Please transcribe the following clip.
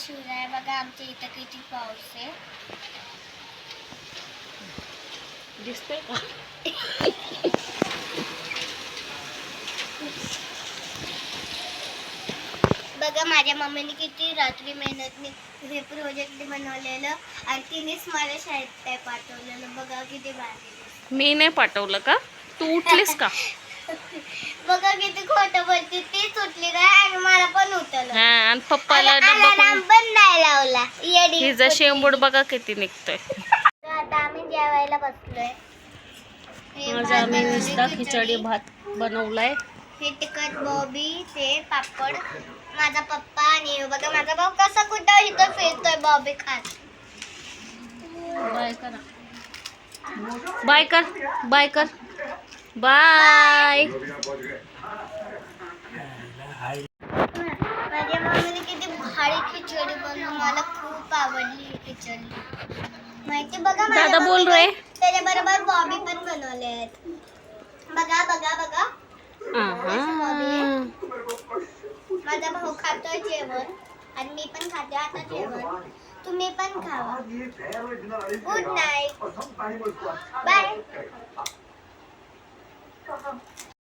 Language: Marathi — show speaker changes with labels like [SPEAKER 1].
[SPEAKER 1] शिवराय बघा आमच्या इथं किती पाऊस आहे
[SPEAKER 2] दिसतंय का
[SPEAKER 1] बघा माझ्या मम्मीने किती रात्री मेहनतने हे प्रोजेक्ट बनवलेलं आणि तिनेच मला शाळेत काय पाठवलेलं. बघा किती भारी
[SPEAKER 2] मी नाही पाठवलं का? तू उठलीस का?
[SPEAKER 1] बघा किती खोटं बोलते
[SPEAKER 2] हा आणि पप्पाला डब्बा पण
[SPEAKER 1] पण नाही लावला. येडी
[SPEAKER 2] हिचा शेंबूड बघा किती निघतोय.
[SPEAKER 1] आता आम्ही जेवायला बसलोय. हे
[SPEAKER 2] आम्ही नुसता खिचडी. भात बनवलाय.
[SPEAKER 1] हे तिखट बॉबी ते पापड माझा पप्पा आणि हे बघा माझा भाऊ कसा कुठं इथं फिरतोय बॉबी खात.
[SPEAKER 2] बाय करा. बाय कर बाय कर. बाय.
[SPEAKER 1] खिचडी बनवून मला खूप आवडली खिचडी माहिती बघा
[SPEAKER 2] दादा बोल रे.
[SPEAKER 1] त्याच्या बरोबर बॉबी पण बनवले आहेत. बघा बघा बघा. माझा भाऊ खातोय जेवण आणि मी पण खाते आता जेवण. तुम्ही पण खावा. Good night bye